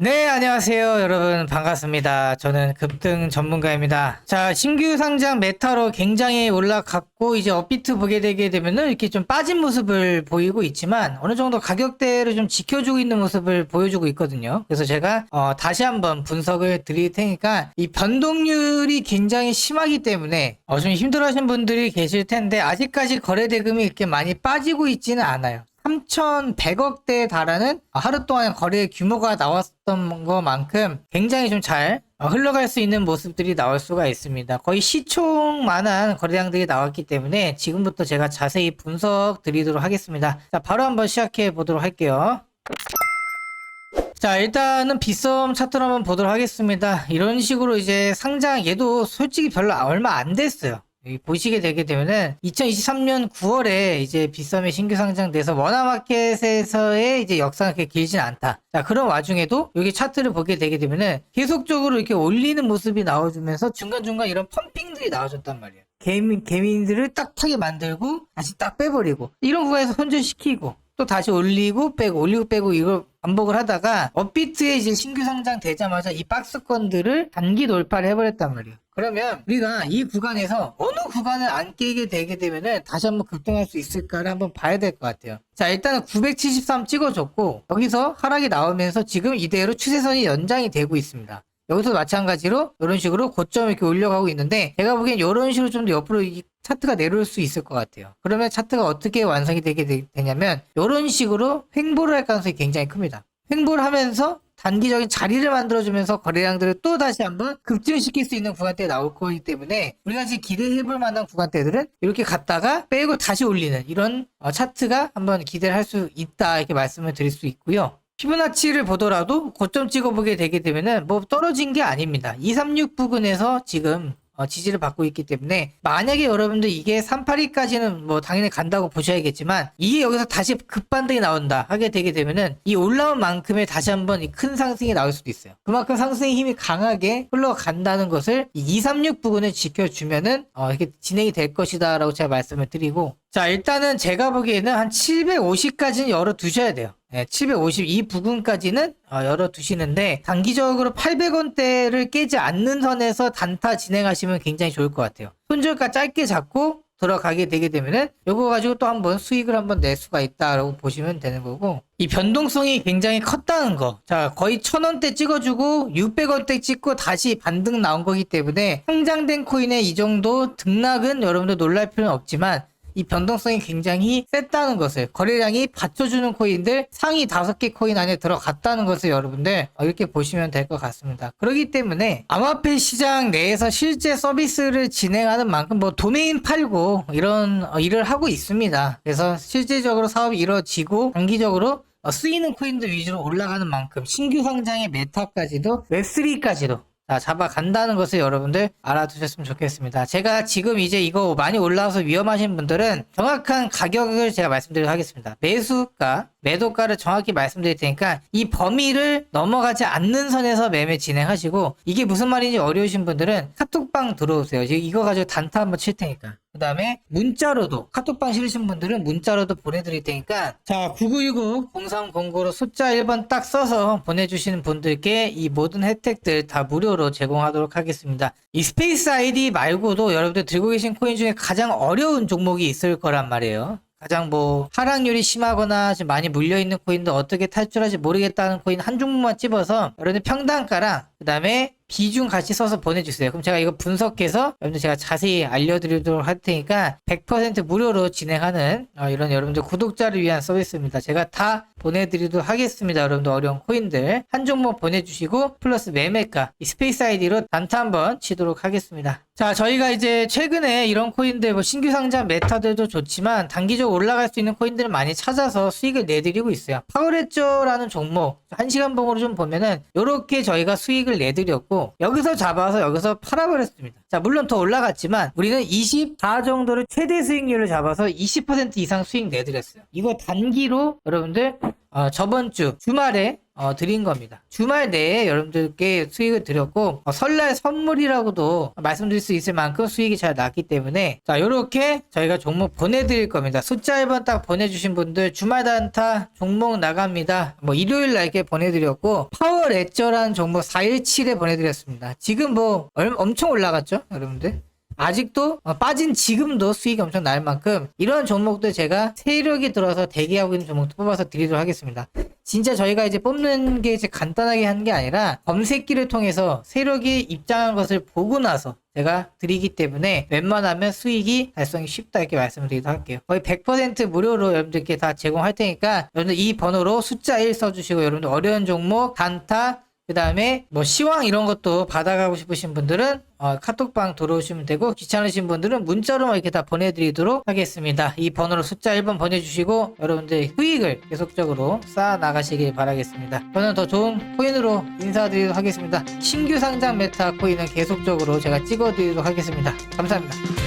네, 안녕하세요. 여러분, 반갑습니다. 저는 급등 전문가입니다. 자, 신규 상장 메타로 굉장히 올라갔고, 이제 업비트 보게 되게 되면은 이렇게 좀 빠진 모습을 보이고 있지만, 어느 정도 가격대를 좀 지켜주고 있는 모습을 보여주고 있거든요. 그래서 제가, 어, 다시 한번 분석을 드릴 테니까, 이 변동률이 굉장히 심하기 때문에, 어, 좀 힘들어 하신 분들이 계실 텐데, 아직까지 거래대금이 이렇게 많이 빠지고 있지는 않아요. 3,100억대에 달하는 하루 동안 거래 규모가 나왔던 것만큼 굉장히 좀 잘 흘러갈 수 있는 모습들이 나올 수가 있습니다. 거의 시총만한 거래량들이 나왔기 때문에 지금부터 제가 자세히 분석 드리도록 하겠습니다. 자, 바로 한번 시작해 보도록 할게요. 자, 일단은 빗썸 차트를 한번 보도록 하겠습니다. 이런 식으로 이제 상장, 얘도 솔직히 별로 얼마 안 됐어요. 보시게 되게 되면은 2023년 9월에 이제 빗썸이 신규 상장돼서 워낙마켓에서의 이제 역사가 그렇게 길진 않다. 자, 그런 와중에도 여기 차트를 보게 되게 되면은 계속적으로 이렇게 올리는 모습이 나와주면서 중간중간 이런 펌핑들이 나와줬단 말이에요. 개민, 개민들을 딱하게 만들고 다시 딱 빼버리고 이런 구간에서 손절시키고 또 다시 올리고 빼고 올리고 빼고 이걸 반복을 하다가 업비트에 이제 신규 상장 되자마자 이 박스권들을 단기 돌파를 해버렸단 말이에요. 그러면 우리가 이 구간에서 어느 구간을 안 깨게 되게 되면은 다시 한번 급등할 수 있을까를 한번 봐야 될 것 같아요. 자 일단은 973 찍어줬고 여기서 하락이 나오면서 지금 이대로 추세선이 연장이 되고 있습니다. 여기서 마찬가지로 이런 식으로 고점 이렇게 올려가고 있는데 제가 보기엔 이런 식으로 좀 더 옆으로 이 차트가 내려올 수 있을 것 같아요. 그러면 차트가 어떻게 완성이 되게 되, 되냐면 이런 식으로 횡보를 할 가능성이 굉장히 큽니다. 횡보를 하면서 단기적인 자리를 만들어주면서 거래량들을 또 다시 한번 급증시킬 수 있는 구간대에 나올 거기 때문에 우리가 지금 기대해볼 만한 구간대들은 이렇게 갔다가 빼고 다시 올리는 이런 어, 차트가 한번 기대를 할 수 있다 이렇게 말씀을 드릴 수 있고요. 피보나치를 보더라도 고점 찍어보게 되게 되면은 뭐 떨어진 게 아닙니다. 236 부근에서 지금 어, 지지를 받고 있기 때문에 만약에 여러분들 이게 382까지는 뭐 당연히 간다고 보셔야겠지만 이게 여기서 다시 급반등이 나온다 하게 되게 되면은 이 올라온 만큼의 다시 한번 이 큰 상승이 나올 수도 있어요. 그만큼 상승의 힘이 강하게 흘러간다는 것을 이236 부근을 지켜주면은 어, 이렇게 진행이 될 것이다라고 제가 말씀을 드리고 자 일단은 제가 보기에는 한 750까지는 열어 두셔야 돼요. 네, 752 부근까지는 어, 열어 두시는데 단기적으로 800원대를 깨지 않는 선에서 단타 진행하시면 굉장히 좋을 것 같아요. 손절가 짧게 잡고 들어가게 되게 되면은 요거 가지고 또 한번 수익을 한번 낼 수가 있다라고 보시면 되는 거고 이 변동성이 굉장히 컸다는 거. 자, 거의 1000원대 찍어주고 600원대 찍고 다시 반등 나온 거기 때문에 상장된 코인의 이 정도 등락은 여러분들 놀랄 필요는 없지만 이 변동성이 굉장히 셌다는 것을 거래량이 받쳐주는 코인들 상위 5개 코인 안에 들어갔다는 것을 여러분들 어, 이렇게 보시면 될 것 같습니다. 그렇기 때문에 암호화폐 시장 내에서 실제 서비스를 진행하는 만큼 뭐 도메인 팔고 이런 어, 일을 하고 있습니다. 그래서 실질적으로 사업이 이루어지고 단기적으로 어, 쓰이는 코인들 위주로 올라가는 만큼 신규 상장의 메타까지도 웹3까지도 자, 잡아간다는 것을 여러분들 알아두셨으면 좋겠습니다. 제가 지금 이제 이거 많이 올라와서 위험하신 분들은 정확한 가격을 제가 말씀드리도록 하겠습니다. 매수가, 매도가를 정확히 말씀드릴 테니까 이 범위를 넘어가지 않는 선에서 매매 진행하시고 이게 무슨 말인지 어려우신 분들은 카톡방 들어오세요. 이거 가지고 단타 한번 칠 테니까. 그 다음에 문자로도 카톡방 싫으신 분들은 문자로도 보내드릴 테니까 자 9960-0309로 숫자 1번 딱 써서 보내주시는 분들께 이 모든 혜택들 다 무료로 제공하도록 하겠습니다. 이 스페이스 아이디 말고도 여러분들 들고 계신 코인 중에 가장 어려운 종목이 있을 거란 말이에요. 가장 뭐 하락률이 심하거나 지금 많이 물려있는 코인도 어떻게 탈출할지 모르겠다는 코인 한 종목만 찝어서 여러분들 평단가랑 그 다음에 비중 같이 써서 보내주세요. 그럼 제가 이거 분석해서 여러분들 제가 자세히 알려드리도록 할 테니까 100% 무료로 진행하는 어, 이런 여러분들 구독자를 위한 서비스입니다. 제가 다 보내드리도록 하겠습니다. 여러분들 어려운 코인들 한 종목 보내주시고 플러스 매매가 이 스페이스 아이디로 단타 한번 치도록 하겠습니다. 자 저희가 이제 최근에 이런 코인들 뭐 신규 상장 메타들도 좋지만 단기적으로 올라갈 수 있는 코인들을 많이 찾아서 수익을 내드리고 있어요. 파워 레저라는 종목 한 시간 봉으로 좀 보면은 이렇게 저희가 수익을 내드렸고 여기서 잡아서 여기서 팔아버렸습니다. 자 물론 더 올라갔지만 우리는 24 정도를 최대 수익률을 잡아서 20% 이상 수익 내드렸어요. 이거 단기로 여러분들 어, 저번 주 주말에 어, 드린 겁니다. 주말 내에 여러분들께 수익을 드렸고 어, 설날 선물이라고도 말씀드릴 수 있을 만큼 수익이 잘 났기 때문에 자 이렇게 저희가 종목 보내드릴 겁니다. 숫자 1번 딱 보내주신 분들 주말 단타 종목 나갑니다. 뭐 일요일 날 이렇게 보내드렸고 파워 레저라는 종목 417에 보내드렸습니다. 지금 뭐 얼- 엄청 올라갔죠 여러분들? 아직도 어, 빠진 지금도 수익이 엄청 날 만큼 이런 종목들 제가 세력이 들어서 대기하고 있는 종목도 뽑아서 드리도록 하겠습니다. 진짜 저희가 이제 뽑는 게 이제 간단하게 하는 게 아니라 검색기를 통해서 세력이 입장한 것을 보고 나서 제가 드리기 때문에 웬만하면 수익이 달성이 쉽다 이렇게 말씀드리도록 할게요. 거의 100% 무료로 여러분들께 다 제공할 테니까 여러분들 이 번호로 숫자 1 써주시고 여러분들 어려운 종목, 단타, 그 다음에 뭐 시황 이런 것도 받아가고 싶으신 분들은 어, 카톡방 들어오시면 되고 귀찮으신 분들은 문자로만 이렇게 다 보내드리도록 하겠습니다. 이 번호로 숫자 1번 보내주시고 여러분들 수익을 계속적으로 쌓아 나가시길 바라겠습니다. 저는 더 좋은 코인으로 인사드리도록 하겠습니다. 신규 상장 메타 코인은 계속적으로 제가 찍어드리도록 하겠습니다. 감사합니다.